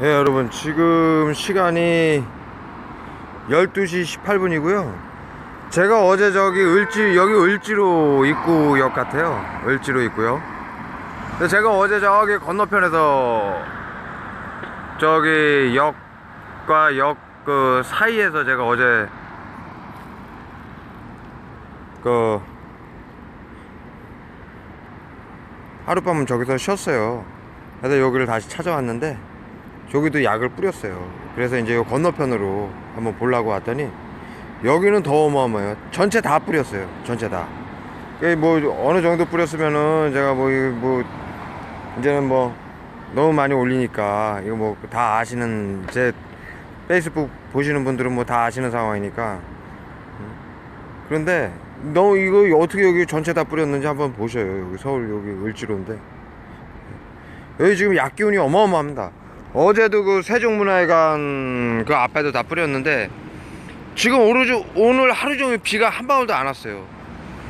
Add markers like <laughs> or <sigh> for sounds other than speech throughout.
네, 여러분 지금 시간이 12시 18분이고요. 제가 어제 저기 을지 여기 을지로 입구역 같아요. 을지로 있고요. 제가 어제 저기 건너편에서 저기 역과 역 그 사이에서 제가 어제 그 하룻밤은 저기서 쉬었어요. 그래서 여기를 다시 찾아왔는데 저기도 약을 뿌렸어요. 그래서 이제 요 건너편으로 한번 보려고 왔더니 여기는 더 어마어마해요. 전체 다 뿌렸어요. 전체 다. 그게 뭐 어느 정도 뿌렸으면은 제가 뭐, 뭐 이제는 뭐 너무 많이 올리니까 이거 뭐 다 아시는 제 페이스북 보시는 분들은 뭐 다 아시는 상황이니까 음. 그런데 너무 이거 어떻게 여기 전체 다 뿌렸는지 한번 보셔요. 여기 서울 여기 을지로인데 여기 지금 약 기운이 어마어마합니다. 어제도 그 세종문화회관 그 앞에도 다 뿌렸는데 지금 오늘, 주- 오늘 하루 종일 비가 한 방울도 안 왔어요.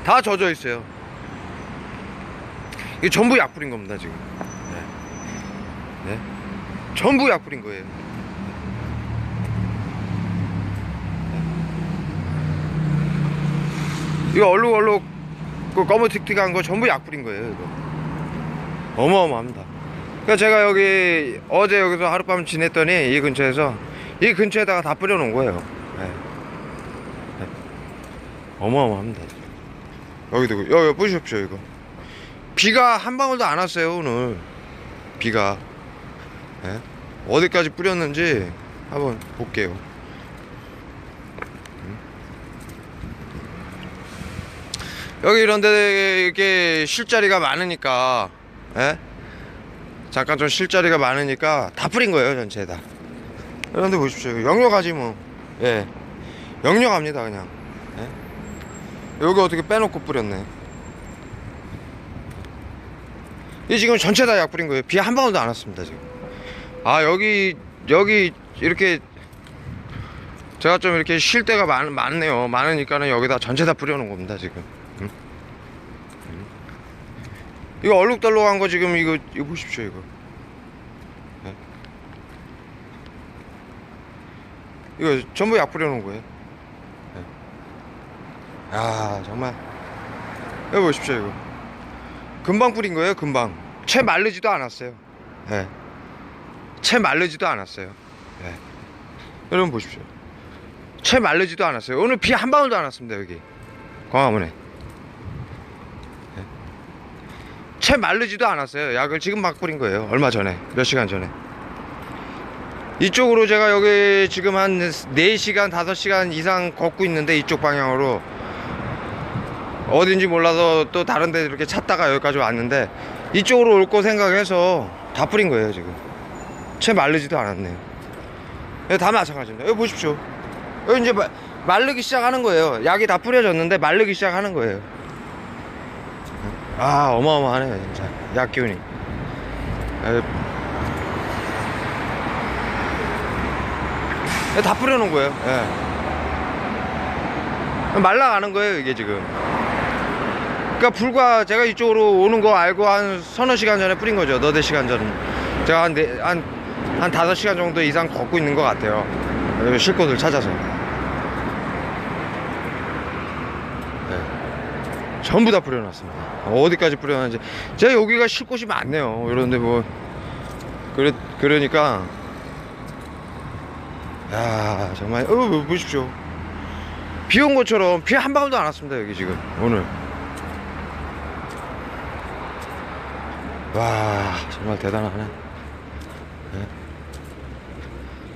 다 젖어 있어요. 이게 전부 약 뿌린 겁니다 지금. 네. 네. 전부 약 뿌린 거예요. 이거 얼룩얼룩 그 검은틱틱한 거 전부 약 뿌린 거예요 이거 어마어마합니다 그러니까 제가 여기 어제 여기서 하룻밤 지냈더니 이 근처에서 이 근처에다가 다 뿌려놓은 거예요 네. 네. 어마어마합니다 여기도 그- 여기 보십시오 이거 비가 한 방울도 안 왔어요 오늘 비가 네. 어디까지 뿌렸는지 한번 볼게요 여기 이런데 이렇게 쉴 자리가 많으니까 예? 잠깐 좀쉴 자리가 많으니까 다 뿌린 거예요 전체에다. 그런데 보십시오. 영역하지 뭐예. 영역합니다 그냥. 예? 여기 어떻게 빼놓고 뿌렸네. 이 지금 전체 다 약 뿌린 거예요. 비 한 방울도 안 왔습니다 지금. 아 여기 여기 이렇게 제가 좀 이렇게 쉴 데가 많, 많네요. 많으니까는 여기다 전체 다 뿌려놓은 겁니다 지금 이거 얼룩덜룩한 거 지금 이거 이거 보십시오 이거. 예? 이거 전부 약 뿌려놓은 거예요. 예. 야 정말 여기 보십시오 이거. 금방 뿌린 거예요 금방. 채 마르지도 않았어요. 예. 채 마르지도 않았어요. 예. 여러분 보십시오. 채 마르지도 않았어요. 오늘 비 한 방울도 안 왔습니다 여기 광화문에. 채 마르지도 않았어요. 약을 지금 막 뿌린 거예요. 얼마 전에. 몇 시간 전에. 이쪽으로 제가 여기 지금 한 4시간, 5시간 이상 걷고 있는데 이쪽 방향으로 어딘지 몰라서 또 다른 데 이렇게 찾다가 여기까지 왔는데 이쪽으로 올 거 생각해서 다 뿌린 거예요, 지금. 채 마르지도 않았네요. 여기 다 마찬가지입니다. 여기 보십시오. 여기 이제 마- 마르기 시작하는 거예요. 약이 다 뿌려졌는데 마르기 시작하는 거예요. 아 어마어마하네요 진짜. 약 기운이. 에, 에, 다 뿌려놓은 거예요. 예. 말라가는 거예요 이게 지금. 그러니까 불과 제가 이쪽으로 오는 거 알고 한 서너 시간 전에 뿌린 거죠. 너댓 시간 전. 제가 한, 네, 한, 한 다섯 시간 정도 이상 걷고 있는 것 같아요. 곳을 찾아서 전부 다 뿌려놨습니다. 어디까지 뿌려놨는지. 제가 여기가 쉴 곳이 많네요. 이런데 뭐. 그래, 그러니까. 야 정말, 어, 뭐 보십시오. 비 온 것처럼 비 한 방울도 안 왔습니다. 여기 지금, 오늘. 와, 정말 대단하네. 네.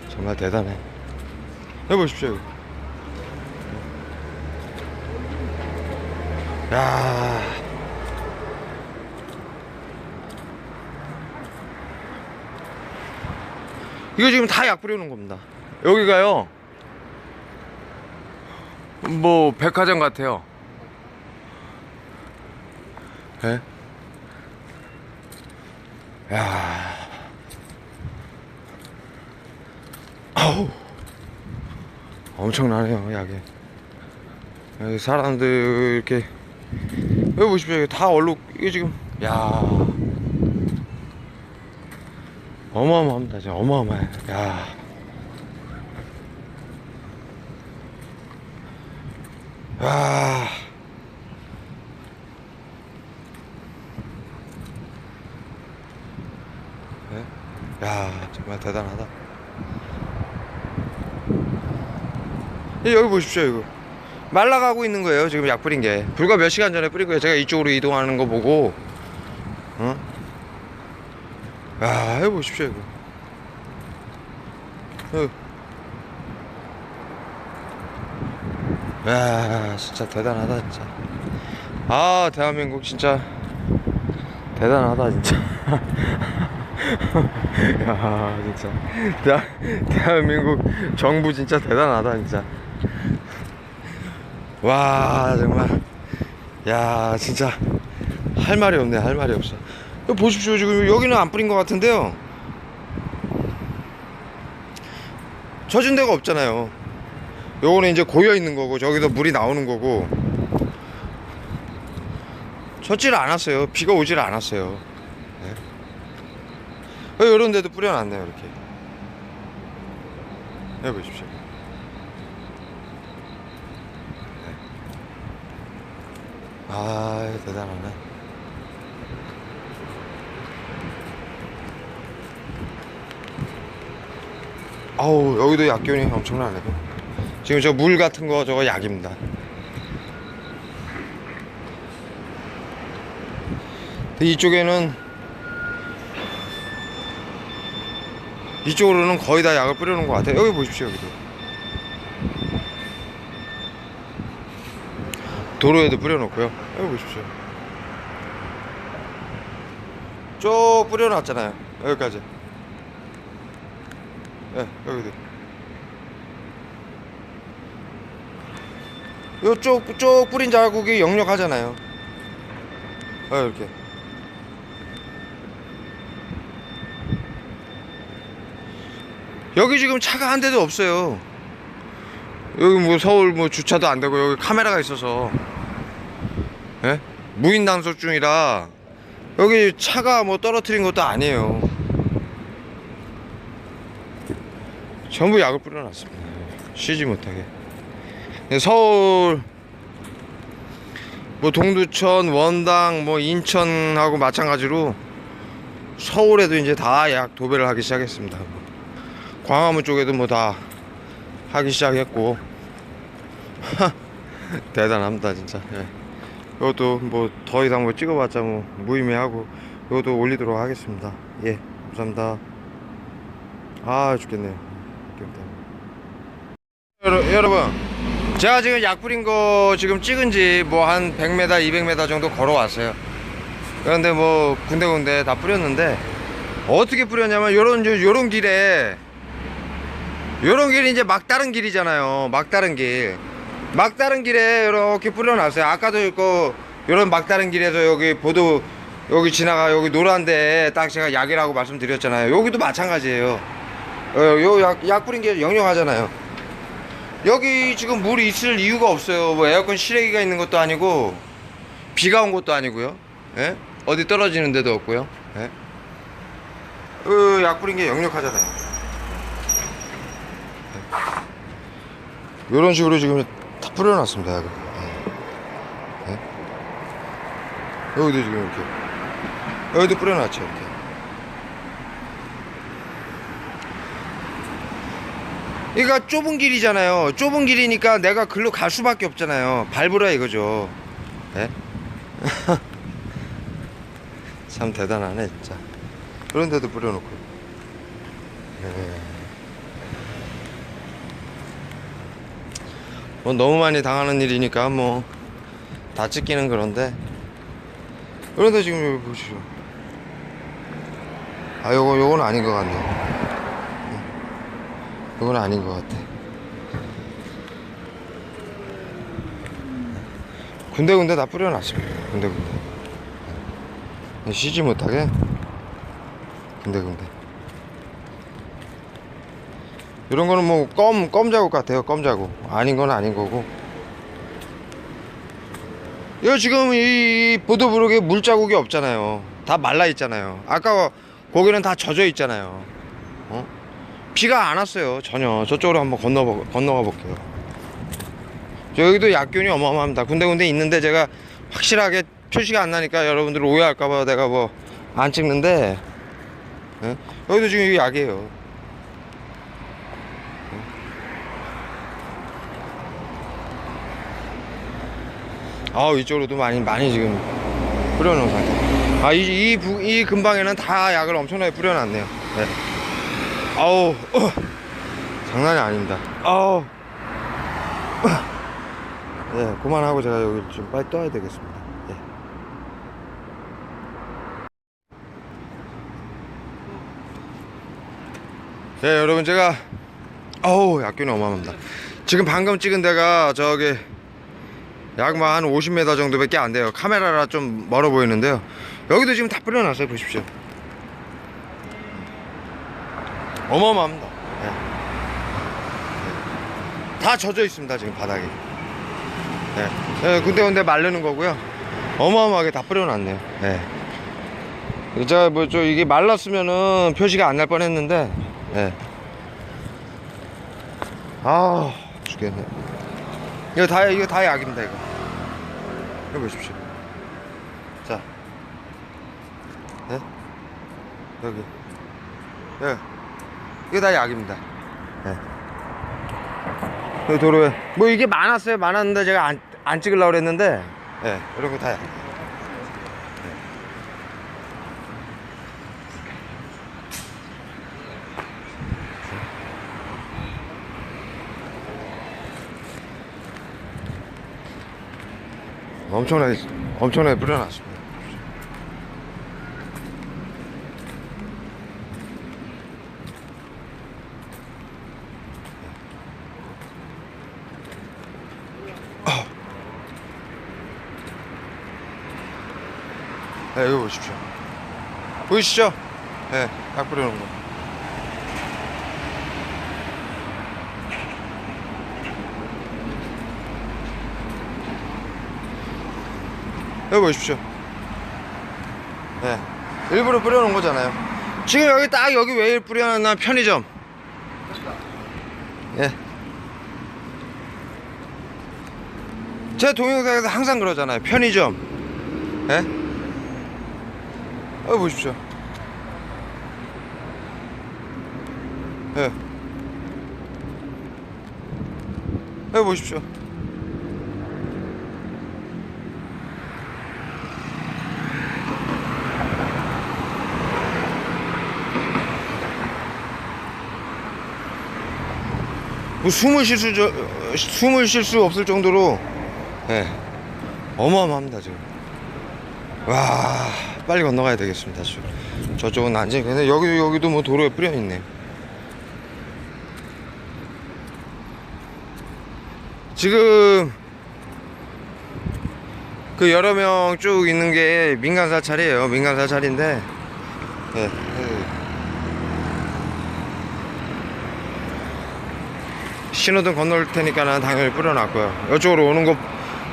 정말 대단해. 여기 보십시오. 여기. 야. 이거 지금 다 약 뿌려놓은 겁니다. 여기가요. 뭐 백화점 같아요. 예? 야. 아우. 엄청나네요, 약이. 사람들 이렇게 여기 보십시오. 이거 다 얼룩, 이게 지금, 야 어마어마합니다 진짜 어마어마해 야 와. 네? 야 정말 대단하다 예, 여기 보십시오 이거 말라가고 있는 거예요 지금 약 뿌린 게. 불과 몇 시간 전에 뿌린 거예요. 제가 이쪽으로 이동하는 거 보고. 어? 야 여기 보십시오 이거. 어. 야 진짜 대단하다 진짜. 아 대한민국 진짜 대단하다 진짜. <laughs> 야 진짜. 대, 대한민국 정부 진짜 대단하다 진짜 와 정말. 야 진짜. 할 말이 없네 할 말이 없어. 보십시오. 지금 여기는 안 뿌린 것 같은데요. 젖은 데가 없잖아요. 요거는 이제 고여 있는 거고 저기서 물이 나오는 거고. 젖지를 않았어요. 비가 오질 않았어요. 네. 이런 데도 뿌려놨네요 이렇게. 여기 보십시오 아 대단하네. 아우 여기도 약기운이 엄청나네. 지금 저 물 같은 거 저거 약입니다. 이쪽에는 이쪽으로는 거의 다 약을 뿌려놓은 것 같아요. 여기 보십시오 여기도 도로에도 뿌려놓고요. 여기 보십시오. 쭉 뿌려놨잖아요. 여기까지. 예 여기도. 요쪽 쭉 뿌린 자국이 역력하잖아요. 어 이렇게. 여기 지금 차가 한 대도 없어요. 여기 뭐 서울 뭐 주차도 안 되고 여기 카메라가 있어서 예? 무인 단속 중이라 여기 차가 뭐 떨어뜨린 것도 아니에요. 전부 약을 뿌려놨습니다. 쉬지 못하게. 서울 뭐 동두천 원당 뭐 인천하고 마찬가지로 서울에도 이제 다 약 도배를 하기 시작했습니다. 광화문 쪽에도 뭐 다 하기 시작했고. <laughs> 대단합니다 진짜. 예. 이것도 뭐 더 이상 뭐 찍어봤자 뭐 무의미하고 이것도 올리도록 하겠습니다. 예 감사합니다. 아 죽겠네요 여러, 여러분 제가 지금 약 뿌린 거 지금 찍은 지 뭐 한 100m 200m 정도 걸어왔어요. 그런데 뭐 군데군데 다 뿌렸는데 어떻게 뿌렸냐면 요런 요런 길에 요런 길이 이제 막다른 길이잖아요. 막다른 길 막다른 길에 이렇게 뿌려놨어요. 아까도 그 요런 막다른 길에서 여기 보도 여기 지나가 여기 노란데 딱 제가 약이라고 말씀드렸잖아요. 여기도 마찬가지예요. 어, 요약 약 뿌린 게 영영하잖아요. 여기 지금 물이 있을 이유가 없어요. 뭐 에어컨 실외기가 있는 것도 아니고 비가 온 것도 아니고요. 예? 어디 떨어지는 데도 없고요. 예? 어, 약 뿌린 게 역력하잖아요. 이런 식으로 지금 다 뿌려놨습니다. 약을 예. 예? 여기도 지금 이렇게 여기도 뿌려놨죠 이렇게. 그러니까 좁은 길이잖아요. 좁은 길이니까 내가 글로 갈 수밖에 없잖아요. 밟으라 이거죠. 예? <laughs> 참 대단하네 진짜. 그런데도 뿌려놓고 예. 뭐 너무 많이 당하는 일이니까 뭐다 찍기는 그런데. 그런데 지금 여기 보시죠. 아 요거 요거는 아닌 것 같네요. 요건 아닌 것 같아. 군데군데 다 뿌려놨습니다. 군데군데. 쉬지 못하게? 군데군데 이런 거는 뭐 껌, 껌 자국 같아요 껌 자국. 아닌 건 아닌 거고. 이거 지금 이 보도브록에 물 자국이 없잖아요. 다 말라 있잖아요. 아까 거기는 다 젖어 있잖아요. 어? 비가 안 왔어요 전혀. 저쪽으로 한번 건너 건너가 볼게요. 여기도 약균이 어마어마합니다. 군데군데 있는데 제가 확실하게 표시가 안 나니까 여러분들 오해할까봐 내가 뭐 안 찍는데 예? 여기도 지금 약이에요 아 이쪽으로도 많이 많이 지금 뿌려놓은 상태 아이 이, 부- 이 근방에는 다 약을 엄청나게 뿌려놨네요 네. 아우 어. 장난이 아닙니다 아우 네 그만하고 제가 여기 좀 빨리 떠야 되겠습니다 예. 네 여러분 제가 아우 약균이 어마어마합니다 지금 방금 찍은 데가 저기 약만 한 50m 정도밖에 안 돼요 카메라라 좀 멀어 보이는데요 여기도 지금 다 뿌려놨어요 보십시오 어마어마합니다 예. 예. 다 젖어 있습니다 지금 바닥에 예. 예, 군데군데 마르는 거고요 어마어마하게 다 뿌려놨네요 예. 제가 뭐저 이게 말랐으면은 표시가 안 날 뻔했는데 예. 아 죽겠네 이거 다 이거 다 약입니다 이거 이거 보십시오. 자. 네? 여기. 예 이거 다 약입니다. 예 여기 도로에. 뭐 이게 많았어요. 많았는데 제가 안, 안 찍으려고 그랬는데. 예 이런 거 다 약. 엄청나게 엄청나게 뿌려놨습니다. 네, 이거 보십시오. 보이시죠? 네, 약 뿌려놓은 거. 여기 보십시오. 네. 일부러 뿌려놓은 거잖아요. 지금 여기 딱 여기 왜 뿌려놨나 편의점. 예. 제 동영상에서 항상 그러잖아요. 편의점. 예? 여기 보십시오. 예. 여기 보십시오. 뭐 숨을 쉴 수, 숨을 쉴 수 없을 정도로, 예, 어마어마합니다, 지금. 와, 빨리 건너가야 되겠습니다, 지금. 저쪽은 안전, 근데 여기, 여기도 뭐 도로에 뿌려 있네. 지금, 그 여러 명 쭉 있는 게 민간 사찰이에요. 민간 사찰인데, 예, 예. 신호등 건널 테니까는 당연히 뿌려놨고요. 이쪽으로 오는 거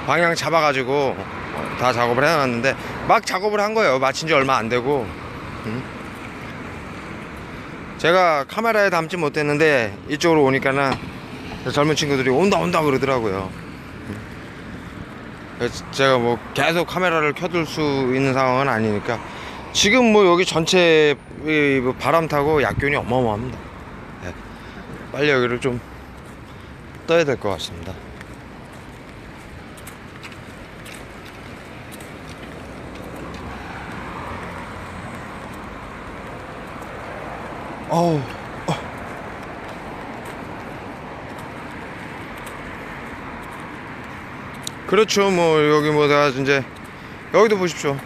방향 잡아가지고 어, 다 작업을 해놨는데 막 작업을 한 거예요. 마친 지 얼마 안 되고. 음. 제가 카메라에 담지 못했는데 이쪽으로 오니까는 젊은 친구들이 온다 온다 그러더라고요. 음. 제가 뭐 계속 카메라를 켜둘 수 있는 상황은 아니니까 지금 뭐 여기 전체 이뭐 바람 타고 약균이 어마어마합니다. 예. 빨리 여기를 좀 떠야 될 것 같습니다. 어우, 어. 그렇죠. 뭐 여기 뭐 내가 이제 여기도 보십시오.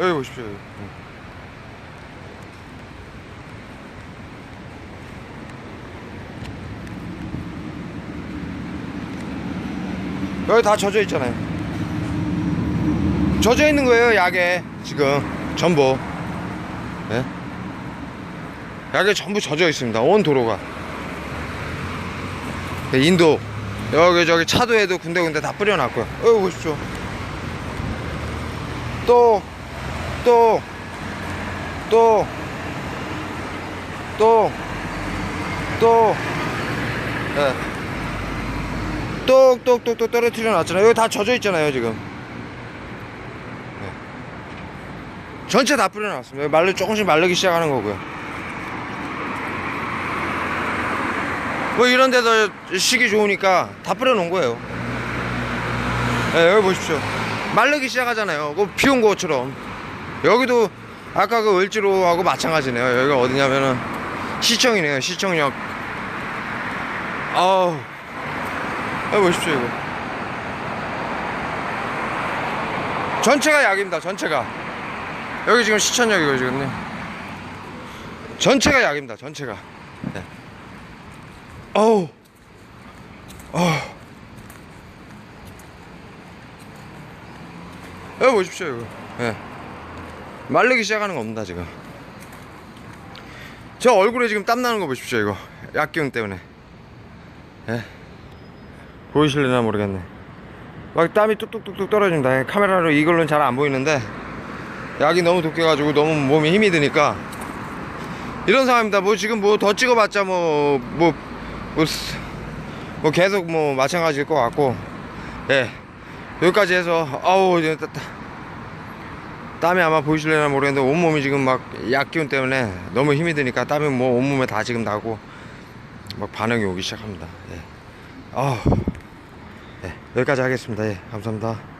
여기 보십시오. 여기. 여기 다 젖어 있잖아요. 젖어 있는 거예요, 약에. 지금. 전부. 예? 약에 전부 젖어 있습니다. 온 도로가. 네, 인도. 여기 저기 차도에도 군데군데 다 뿌려놨고요. 여기 보십시오. 또, 또, 또, 또, 또, 예. 똑똑똑똑 떨어뜨려 놨잖아요. 여기 다 젖어 있잖아요, 지금. 예. 전체 다 뿌려놨습니다. 말르, 조금씩 마르기 시작하는 거고요. 뭐 이런 데서 쉬기 좋으니까 다 뿌려놓은 거예요. 예, 여기 보십시오. 마르기 시작하잖아요. 그 비온 것처럼. 여기도 아까 그 을지로하고 마찬가지네요. 여기가 어디냐면은 시청이네요. 시청역. 아우. 여기 보십시오, 이거. 전체가 약입니다, 전체가. 여기 지금 시청역이고, 지금. 네. 전체가 약입니다, 전체가. 네. 어우. 어우. 여기 보십시오, 이거. 예. 말르기 시작하는 거 없다, 지금. 저 얼굴에 지금 땀 나는 거 보십시오, 이거. 약기운 때문에. 예. 보이실려나 모르겠네. 막 땀이 뚝뚝뚝뚝 떨어진다. 카메라로 이걸로는 잘 안 보이는데 약이 너무 독해가지고 너무 몸에 힘이 드니까 이런 상황입니다. 뭐 지금 뭐 더 찍어봤자 뭐 뭐 뭐, 쓰- 뭐 계속 뭐 마찬가지일 것 같고 예 여기까지 해서 아우 이제 땀이 아마 보이실려나 모르겠는데 온몸이 지금 막 약 기운 때문에 너무 힘이 드니까 땀이 뭐 온몸에 다 지금 나고 막 반응이 오기 시작합니다. 예. 아, 네, 여기까지 하겠습니다. 예, 감사합니다.